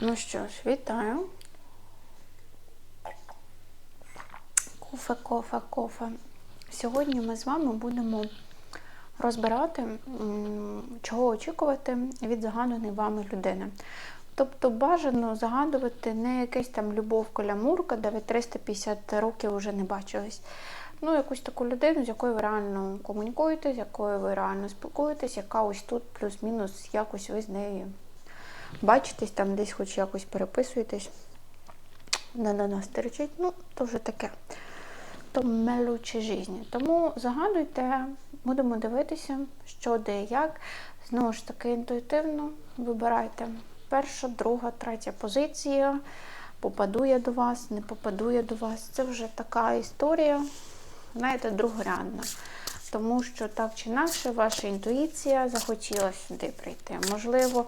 Ну що ж, вітаю. Кофе, кофе, кофе. Сьогодні ми з вами будемо розбирати, чого очікувати від загаданої вами людини. Тобто бажано загадувати не якесь там любов колямурка, де ви 350 років вже не бачились. Ну, якусь таку людину, з якою ви реально комунікуєте, з якою ви реально спілкуєтесь, яка ось тут плюс-мінус якось ви з нею бачитесь, там десь хоч якось переписуєтесь. Не на нас терчить, ну, то вже таке. То мелючі житті. Тому загадуйте, будемо дивитися, що де як. Знову ж таки, інтуїтивно вибирайте. Перша, друга, третя позиція. Попаду я до вас, не попаду я до вас. Це вже така історія, знаєте, другорядна. Тому що так чи інакше ваша інтуїція захотіла сюди прийти. Можливо,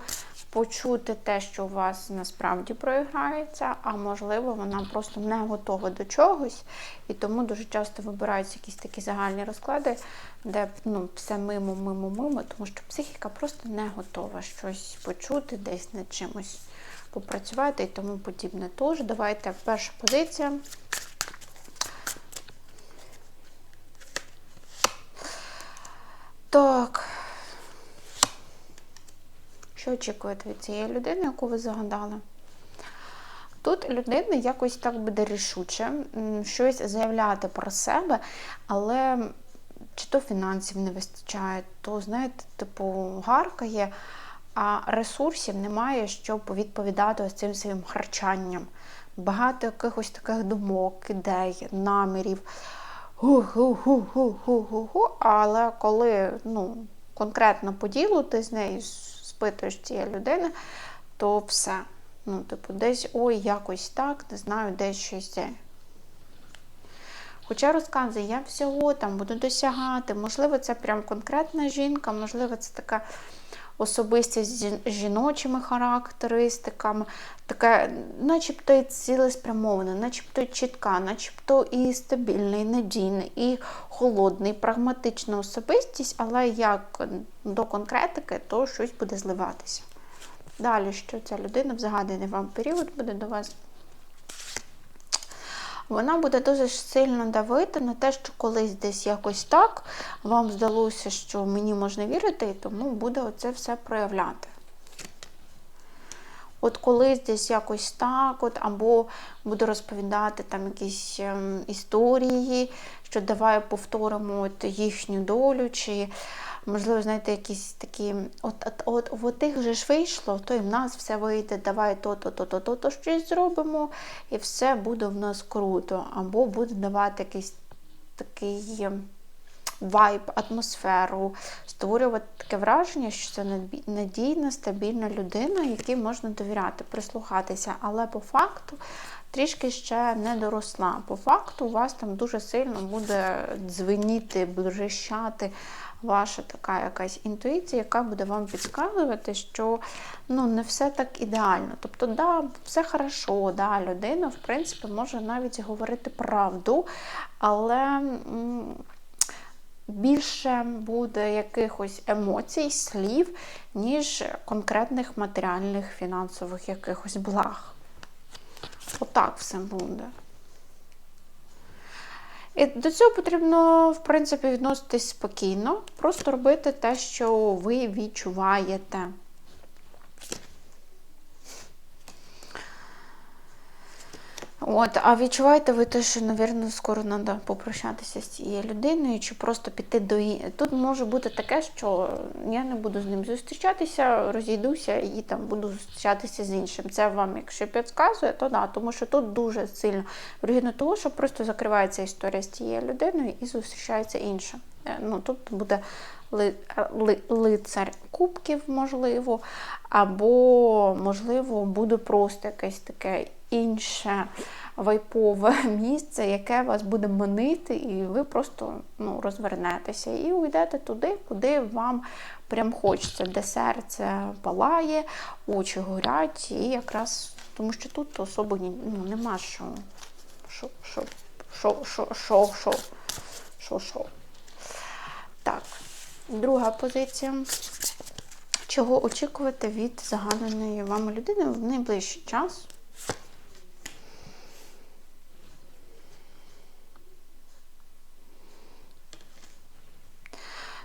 почути те, що у вас насправді проіграється, а можливо, вона просто не готова до чогось, і тому дуже часто вибираються якісь такі загальні розклади, де ну, все мимо, мимо, мимо, тому що психіка просто не готова щось почути, десь над чимось попрацювати і тому подібне. Тож, давайте перша позиція. Так. Що очікуєте від цієї людини, яку ви загадали? Тут людина якось так буде рішуче щось заявляти про себе, але чи то фінансів не вистачає, то, знаєте, типу, гаркає, а ресурсів немає, щоб відповідати ось цим своїм харчанням. Багато якихось таких думок, ідей, намірів. Гу-гу-гу-гу-гу-гу-гу. Але коли ну, конкретно поділити з нею, спитуєш цієї людини, то все. Ну, типу, десь ой, якось так, не знаю, десь щось. Хоча розказує, я всього там буду досягати. Можливо, це прям конкретна жінка, можливо, це така особистість з жіночими характеристиками, таке, начебто і цілеспрямована, начебто і чітка, начебто і стабільна, і надійна, і холодна, і прагматична особистість, але як до конкретики, то щось буде зливатися. Далі, що ця людина в загальний вам період буде до вас. Вона буде дуже сильно давити на те, що колись десь якось так вам здалося, що мені можна вірити, і тому буде оце все проявляти. От колись десь якось так, от, або буду розповідати там якісь ем, історії, що давай повторимо от їхню долю, чи можливо, знаєте, якісь такі, от от, от, от тих же ж вийшло, то і в нас все вийде, давай то-то, то-то, то-то щось зробимо, і все буде в нас круто. Або буде давати якийсь такий вайб, атмосферу, створювати таке враження, що це надійна, стабільна людина, якій можна довіряти, прислухатися. Але по факту трішки ще не доросла. По факту у вас там дуже сильно буде дзвеніти, брещати ваша така якась інтуїція, яка буде вам підказувати, що ну, не все так ідеально. Тобто, да, все хорошо, да, людина, в принципі, може навіть говорити правду, але. Більше буде якихось емоцій, слів, ніж конкретних матеріальних фінансових якихось благ. Отак все буде. І до цього потрібно, в принципі, відноситись спокійно, просто робити те, що ви відчуваєте. От, А відчуваєте ви те, що, мабуть, скоро треба попрощатися з цією людиною, чи просто піти до іншої. Тут може бути таке, що я не буду з ним зустрічатися, розійдуся і там буду зустрічатися з іншим. Це вам, якщо підказує, то да, тому що тут дуже сильно вигідно того, що просто закривається історія з цією людиною і зустрічається інша. Е, ну, Тут буде ли, ли, лицар кубків, можливо, або, можливо, буде просто якесь таке інше вайпове місце, яке вас буде манити, і ви просто ну, розвернетеся і уйдете туди, куди вам прям хочеться, де серце палає, очі горять, і якраз тому що тут особо ну, нема що. Що, що, що, що, що, що. Так, друга позиція. Чого очікувати від загаданої вами людини в найближчий час?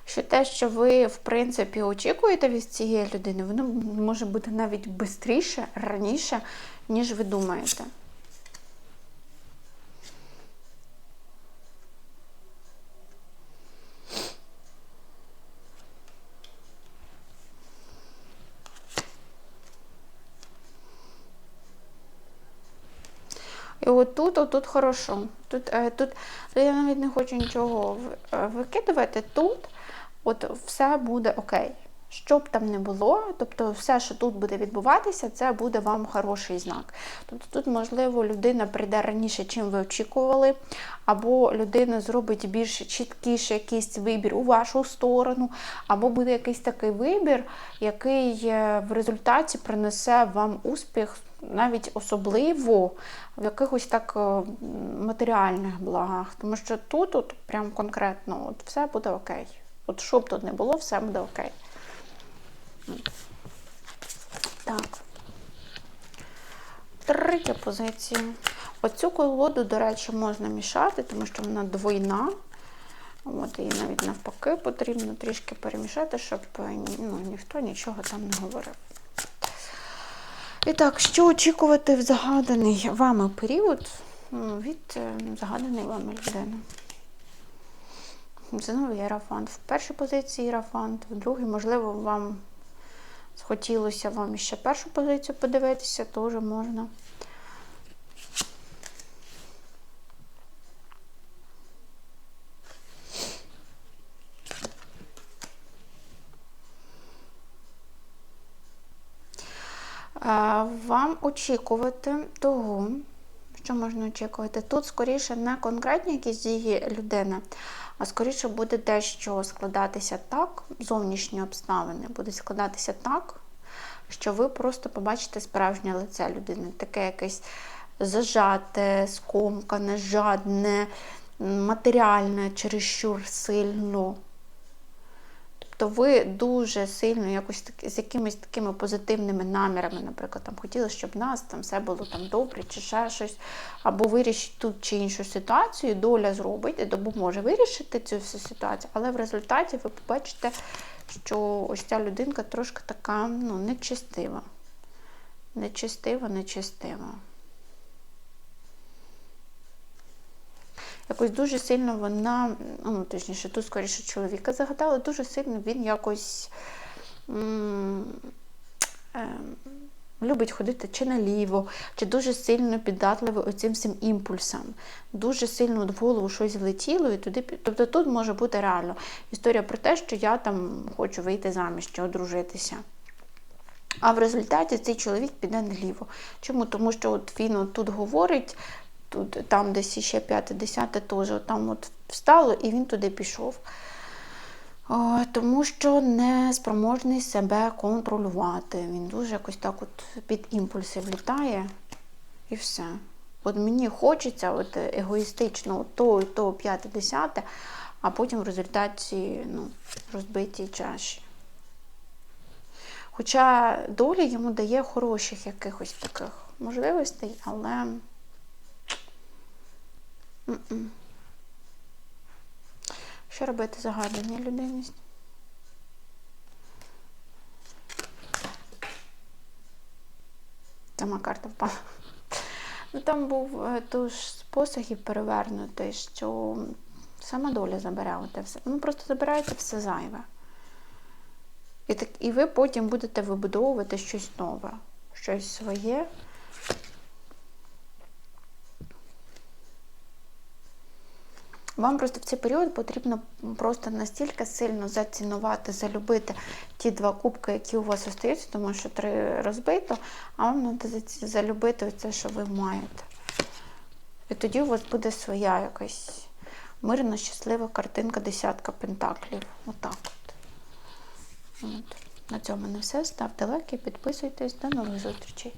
Що те, що ви, в принципі, очікуєте від цієї людини, воно може бути навіть швидше, раніше, ніж ви думаєте. І от тут, отут хорошо. Тут, е, тут я навіть не хочу нічого е, викидувати. Тут от все буде окей. Що б там не було, тобто все, що тут буде відбуватися, це буде вам хороший знак. Тобто тут, можливо, людина прийде раніше, чим ви очікували, або людина зробить більш чіткіше якийсь вибір у вашу сторону, або буде якийсь такий вибір, який е, в результаті принесе вам успіх, навіть особливо в якихось так е, матеріальних благах. Тому що тут, от прям конкретно, от все буде окей. От що б тут не було, все буде окей. Так. Третя позиція. Оцю колоду, до речі, можна мішати, тому що вона двойна. От її навіть навпаки потрібно трішки перемішати, щоб ну, ніхто нічого там не говорив. І так, що очікувати в загаданий вами період від е, загаданої вами людини? Знову єрафант. В першій позиції єрафант, в другій, можливо, вам схотілося вам ще першу позицію подивитися, теж можна. Вам очікувати того, що можна очікувати? Тут, скоріше, не конкретні якісь дії людини, а скоріше буде дещо складатися так, зовнішні обставини будуть складатися так, що ви просто побачите справжнє лице людини, таке якесь зажате, скомкане, жадне, матеріальне, чересчур сильно. Тобто ви дуже сильно якось так, з якимись такими позитивними намірами, наприклад, там хотіли, щоб в нас там все було там добре, чи ще щось, або вирішити ту чи іншу ситуацію, доля зробить і допоможе вирішити цю всю ситуацію, але в результаті ви побачите, що ось ця людинка трошки така ну, нечистива. Нечистива, нечистива. Якось дуже сильно вона, ну, точніше, тут скоріше чоловіка загадала, дуже сильно він якось м е любить ходити чи наліво, чи дуже сильно піддатливий оцим всім імпульсам. Дуже сильно в голову щось влетіло, і туди, тобто тут може бути реально історія про те, що я там хочу вийти заміж чи одружитися. А в результаті цей чоловік піде наліво. Чому? Тому що от він от тут говорить, тут, там десь ще 5-10 теж, там от встало, і він туди пішов. Тому що не спроможний себе контролювати. Він дуже якось так от під імпульси влітає і все. От мені хочеться от егоїстично от то і то п'яте, десяте, а потім в результаті ну, розбиті чаші. Хоча доля йому дає хороших якихось таких можливостей, але. Що робити загадання людяність? Сама карта впала. Ну, Там був е, тож способів перевернутий, що сама доля забере оте все. Ну, просто забираєте все зайве. І, так, і ви потім будете вибудовувати щось нове, щось своє. Вам просто в цей період потрібно просто настільки сильно зацінувати, залюбити ті два кубки, які у вас остаються, тому що три розбито, а вам треба залюбити це, що ви маєте. І тоді у вас буде своя якась мирна, щаслива картинка, десятка пентаклів. Отак от. от. На цьому не все. Ставте лайки, підписуйтесь. До нових зустрічей.